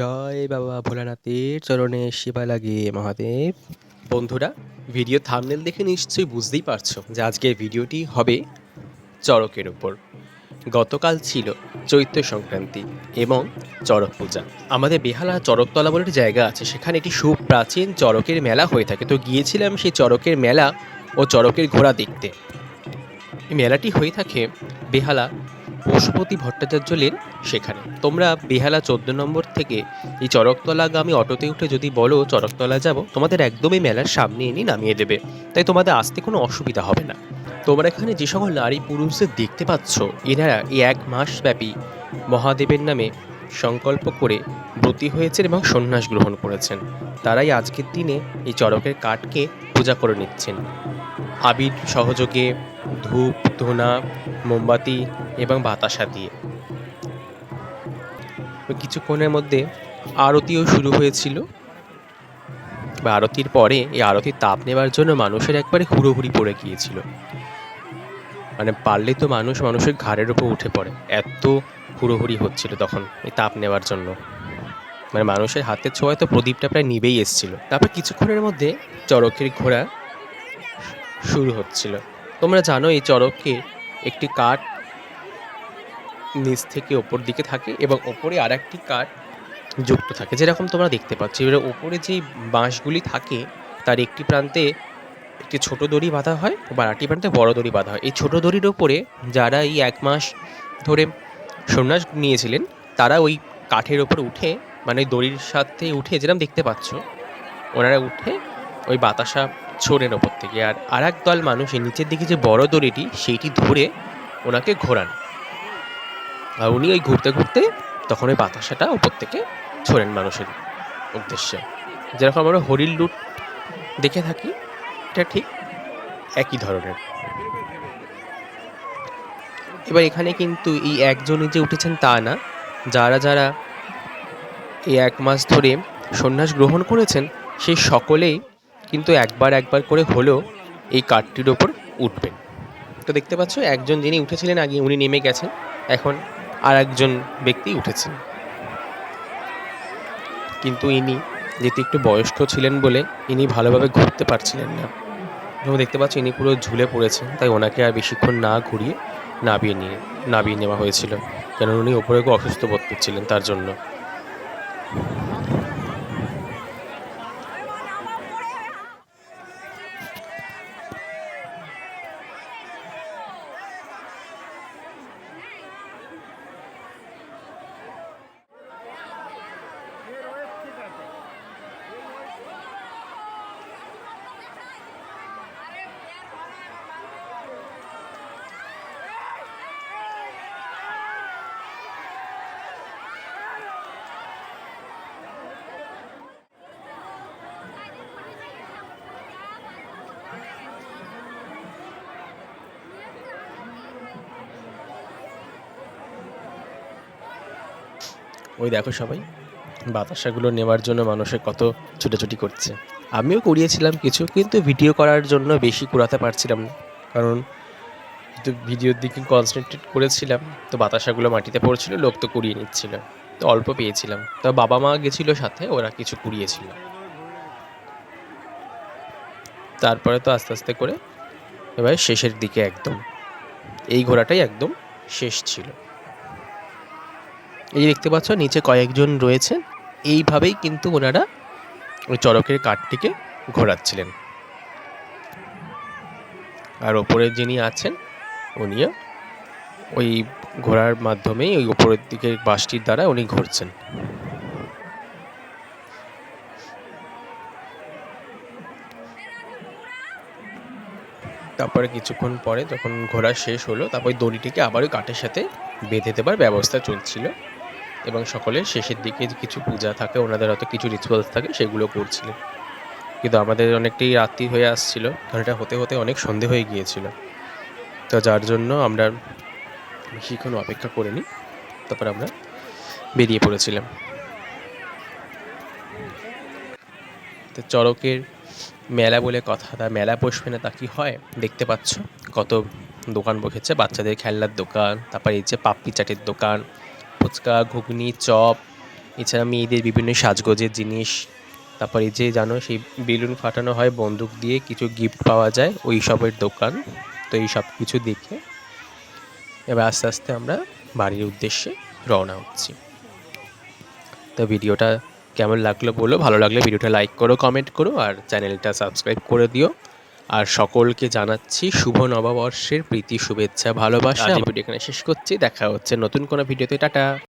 জয় বাবা ভোলানাথের চরণে শিবা লাগে মহাদেব। বন্ধুরা ভিডিও থামনেল দেখে নিশ্চয়ই বুঝতেই পারছ যে আজকের ভিডিওটি হবে চড়কের ওপর গতকাল ছিল চৈত্র সংক্রান্তি এবং চড়ক পূজা। আমাদের বেহালা চড়কতলা বলে একটি জায়গা আছে, সেখানে একটি সুপ্রাচীন চড়কের মেলা হয়ে থাকে। তো গিয়েছিলাম সেই চড়কের মেলা ও চড়কের ঘোড়া দেখতে। এই মেলাটি হয়ে থাকে বেহালা পশুপতি ভট্টাচার্য লেন সেখানে। তোমরা বেহালা চোদ্দ নম্বর থেকে এই চরকতলাগামী অটোতে উঠে যদি বলো, চরকতলা যাব, তোমাদের একদমই মেলার সামনে এনে নামিয়ে দেবে। তাই তোমাদের আসতে কোনো অসুবিধা হবে না। তোমরা এখানে যে সকল নারী পুরুষদের দেখতে পাচ্ছ, এনারা এই এক মাস ব্যাপী মহাদেবের নামে সংকল্প করে ব্রতী হয়েছেন এবং সন্ন্যাস গ্রহণ করেছেন। তারাই আজকের দিনে এই চরকের কাঠকে পূজা করে নিচ্ছেন। আবির সহযোগে ধূপ, ধুনা, মোমবাতি এবং বাতাসা দিয়ে। কিছুক্ষণের মধ্যে আরতিও শুরু হয়েছিল। আরতির পরে এই আরতির তাপ নেবার জন্য মানুষের একবারে হুড়োহুড়ি পড়ে গিয়েছিল। মানে পারলে তো মানুষ মানুষের ঘাড়ের উপর উঠে পড়ে। এত হুড়োহুড়ি হচ্ছিল তখন এই তাপ নেওয়ার জন্য। মানে মানুষের হাতের ছোঁয়ায় তো প্রদীপটা প্রায় নিবেই এসেছিল। তারপর কিছুক্ষণের মধ্যে চরকের ঘোড়া শুরু হচ্ছিল। তোমরা জানো এই চরকে একটি কাঠ নিচ থেকে ওপর দিকে থাকে এবং ওপরে আর একটি কাঠ যুক্ত থাকে, যেরকম তোমরা দেখতে পাচ্ছ। এবার ওপরে যেই বাঁশগুলি থাকে, তার একটি প্রান্তে একটি ছোট দড়ি বাঁধা হয় বা আরেকটি প্রান্তে বড় দড়ি বাঁধা হয়। এই ছোট দড়ির ওপরে যারা এই এক মাস ধরে সন্ন্যাস নিয়েছিলেন, তারা ওই কাঠের ওপর উঠে মানে দড়ির সাথে উঠে যেরকম দেখতে পাচ্ছ, ওনারা উঠে ওই বাতাসা ছোড়েন ওপর থেকে। আর আর এক দল মানুষ এই নিচের দিকে যে বড় দড়িটি, সেইটি ধরে ওনাকে ঘোরান। আর উনি ওই ঘুরতে ঘুরতে তখন ওই বাতাসাটা ওপর থেকে ছোড়েন মানুষের উদ্দেশ্যে। যেরকম আমরা হরিল লুট দেখে থাকি, এটা ঠিক একই ধরনের। এবার এখানে কিন্তু এই একজনই যে উঠেছেন তা না। যারা যারা এই এক মাস ধরে সন্ন্যাস গ্রহণ করেছেন সেই সকলেই কিন্তু একবার একবার করে হলেও এই কাঠটির ওপর উঠবেন তো দেখতে পাচ্ছ, একজন যিনি উঠেছিলেন আগে উনি নেমে গেছেন, এখন আর একজন ব্যক্তি উঠেছেন। কিন্তু ইনি যেহেতু একটু বয়স্ক ছিলেন বলে ইনি ভালোভাবে ঘুরতে পারছিলেন না। এবং দেখতে পাচ্ছ, ইনি পুরো ঝুলে পড়েছেন, তাই ওনাকে আর বেশিক্ষণ না ঘুরিয়ে নাবিয়ে নিয়ে, নাবিয়ে নেওয়া হয়েছিল। কেন উনি ওপরে অসুস্থ বোধ করছিলেন তার জন্য। ওই দেখো সবাই, বাতাসাগুলো নেওয়ার জন্য মানুষের কত ছুটোছুটি করছে। আমিও করিয়েছিলাম কিছু, কিন্তু ভিডিও করার জন্য বেশি কুড়াতে পারছিলাম না। কারণ তো ভিডিওর দিকে কনসেন্ট্রেট করেছিলাম, তো বাতাসাগুলো মাটিতে পড়ছিল, লোক তো কুড়িয়ে নিচ্ছিল। তো অল্প পেয়েছিলাম। তো বাবা মা গেছিল সাথে, ওরা কিছু কুড়িয়েছিল। তারপরে তো আস্তে আস্তে করে এবার শেষের দিকে একদম। এই ঘোড়াটাই একদম শেষ ছিল। এই দেখতে পাচ্ছ, নিচে কয়েকজন রয়েছেন। এইভাবেই কিন্তু ওনারা ওই চড়কের কাঠটিকে ঘোরাচ্ছিলেন। আর ওপরে যিনি আছেন, উনিও ওই ঘোরার মাধ্যমেই ওই ওপরের দিকে বাসটির দ্বারা উনি ঘুরছেন। তারপরে কিছুক্ষণ পরে যখন ঘোরা শেষ হলো, তারপর দড়িটিকে আবার ওই কাঠের সাথে বেঁধে দেবার ব্যবস্থা চলছিল। এবং সকলের শেষের দিকে কিছু পূজা থাকে, ওনাদের হয়তো কিছু রিচুয়ালস থাকে, সেগুলো করছিলেন। কিন্তু আমাদের অনেকটাই রাত্রি হয়ে আসছিল, কারণ এটা হতে হতে অনেক সন্ধে হয়ে গিয়েছিল। তো যার জন্য আমরা বেশিক্ষণ অপেক্ষা করিনি, তারপর আমরা বেরিয়ে পড়েছিলাম। তো চড়কের মেলা বলে কথা, তা মেলা বসবে না তা কি হয়? দেখতে পাচ্ছ, কত দোকান বসেছে, বাচ্চাদের খেলনার দোকান, তারপর এই যে পাপড়ি চাটের দোকান ফুচকা, ঘুগনি, চপ, এছাড়া মেয়েদের বিভিন্ন সাজগোজের জিনিস। তারপর যে জানো, সেই বেলুন ফাটানো হয়, বন্দুক দিয়ে কিছু গিফট পাওয়া যায় ওই সবের দোকান। তো এই সব কিছু দেখে এবার আস্তে আস্তে আমরা বাড়ির উদ্দেশ্যে রওনা হচ্ছি। তো ভিডিওটা কেমন লাগল বলো? ভালো লাগলে ভিডিওটা লাইক করো কমেন্ট করো, আর চ্যানেলটা সাবস্ক্রাইব করে দিও। আর সকলকে জানাচ্ছি শুভ নববর্ষের প্রীতি, শুভেচ্ছা, ভালোবাসা। ভিডিও এখানে শেষ করছি। দেখা হচ্ছে নতুন কোনো ভিডিওতে। টাটা।